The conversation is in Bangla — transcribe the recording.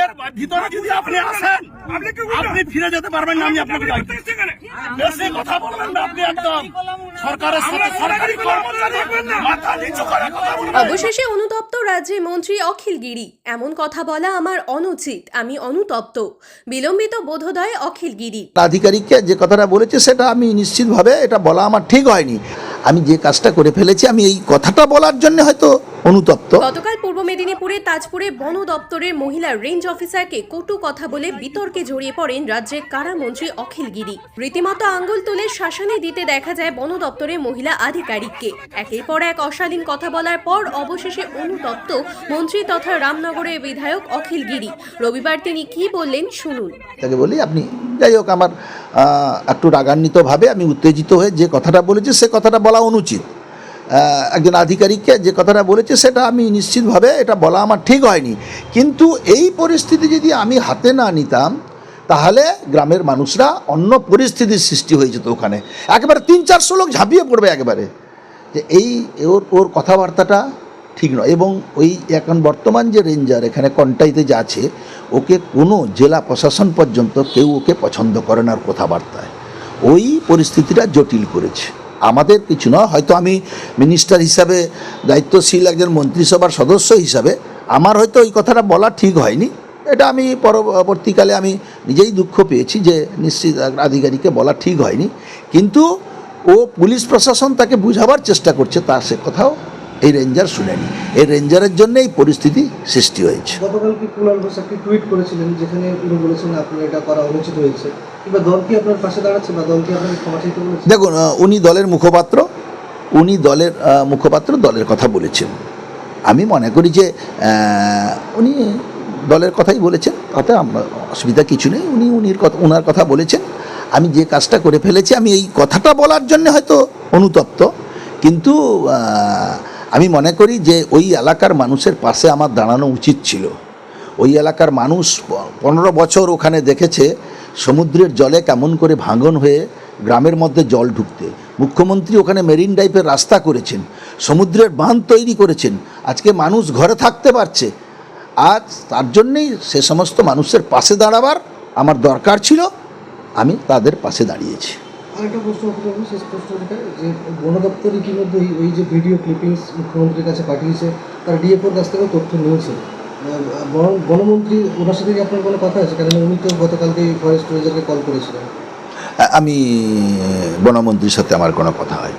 এর ভিতরে যদি আপনি আসেন আপনি ফিরে যেতে পারবেন না আমি আপনাকে বেশি কথা বলবেন না আপনি একদম সরকারের সাথে সরকারি কর্মচারী মাথা নিচু করে কথা বলবেন। অবশেষে অনুতপ্ত রাজ্যের মন্ত্রী অখিল গিরি। এমন কথা বলা আমার অনুচিত আমি অনুতপ্ত। বিলম্বিত বোধোদয় অখিল গিরি। আধিকারিককে যে কথাটা বলেছে সেটা আমি নিশ্চিতভাবে এটা বলা আমার ঠিক হয়নি। আমি যে কাজটা করে ফেলেছি আমি এই কথাটা বলার জন্য হয়তো অনুতপ্ত। গতকাল পূর্ব মেদিনীপুরে তাজপুরে বন দপ্তরের মহিলা রেঞ্জ অফিসারকে কটু কথা বলে বিতর্কে জড়িয়ে পড়েন রাজ্যের কারামন্ত্রী অখিল গিরি। রীতিমতো আঙ্গুল তুলে শাসানি দিতে দেখা যায় বন দপ্তরের মহিলা আধিকারিককে। একের পর এক অশালীন কথা বলার পর অবশেষে অনুতপ্ত মন্ত্রী তথা রামনগরের বিধায়ক অখিল গিরি। রবিবার তিনি কি বললেন শুনুন। তাকে বলি আপনি যাই হোক আমার একটু রাগান্বিতভাবে আমি উত্তেজিত হয়ে যে কথাটা বলেছি সে কথাটা বলা অনুচিত। একজন আধিকারিককে যে কথাটা বলেছে সেটা আমি নিশ্চিতভাবে এটা বলা আমার ঠিক হয়নি। কিন্তু এই পরিস্থিতি যদি আমি হাতে না নিতাম, তাহলে গ্রামের মানুষরা অন্য পরিস্থিতির সৃষ্টি হয়ে যেত ওখানে। একেবারে তিন চারশো লোক ঝাঁপিয়ে পড়বে একেবারে। যে এই ওর ওর কথাবার্তাটা ঠিক নয়। এবং ওই এখন বর্তমান যে রেঞ্জার এখানে কন্টাইতে যে আছে ওকে কোনো জেলা প্রশাসন পর্যন্ত কেউ ওকে পছন্দ করে না কথাবার্তায়। ওই পরিস্থিতিটা জটিল করেছে। আমাদের কিছু না, হয়তো আমি মিনিস্টার হিসাবে দায়িত্বশীল একজন মন্ত্রিসভার সদস্য হিসাবে, আমার হয়তো ওই কথাটা বলা ঠিক হয়নি। এটা আমি পরবর্তীকালে আমি নিজেই দুঃখ পেয়েছি যে নিশ্চিত আধিকারিককে বলা ঠিক হয়নি। কিন্তু ও পুলিশ প্রশাসন তাকে বুঝাবার চেষ্টা করছে তার সে কথাও এই রেঞ্জার শুনেনি। এই রেঞ্জারের জন্য এই পরিস্থিতি সৃষ্টি হয়েছে। গতকাল কি কুণাল ঘোষ একটি টুইট করেছিলেন যেখানে উনি বলেছেন আপনার এটা করা অনুচিত হয়েছে। কিংবা দল কি আপনার পাশে দাঁড়াচ্ছে বা দল কি আপনাকে ক্ষমা চাইতে বলেছে? দেখুন উনি দলের মুখপাত্র উনি দলের মুখপাত্র দলের কথা বলেছেন। আমি মনে করি যে উনি দলের কথাই বলেছেন তাতে আমরা অসুবিধা কিছু নেই। উনি উনির কথা ওনার কথা বলেছেন। আমি যে কাজটা করে ফেলেছি আমি এই কথাটা বলার জন্য হয়তো অনুতপ্ত। কিন্তু আমি মনে করি যে ওই এলাকার মানুষের পাশে আমার দাঁড়ানো উচিত ছিল। ওই এলাকার মানুষ পনেরো বছর ওখানে দেখেছে সমুদ্রের জলে কেমন করে ভাঙন হয়ে গ্রামের মধ্যে জল ঢুকতে। মুখ্যমন্ত্রী ওখানে মেরিন ড্রাইভের রাস্তা করেছেন, সমুদ্রের বাঁধ তৈরি করেছেন। আজকে মানুষ ঘরে থাকতে পারছে। আজ তার জন্যেই সে সমস্ত মানুষের পাশে দাঁড়াবার আমার দরকার ছিল। আমি তাদের পাশে দাঁড়িয়েছি। আরেকটা প্রশ্ন করতে হবে, শেষ প্রশ্নটা যে বন দপ্তর ইতিমধ্যে ওই যে ভিডিও ক্লিপিংস মুখ্যমন্ত্রীর কাছে পাঠিয়েছে, তার ডিএফওর কাছ থেকেও তথ্য নিয়েছে। গণমন্ত্রী ওনার সাথে আপনার কোনো কথা আছে? কারণ উনি তো গতকালকে ফরেস্ট রেঞ্জারকে কল করেছিলেন। আমি বনমন্ত্রীর সাথে আমার কোনো কথা হয়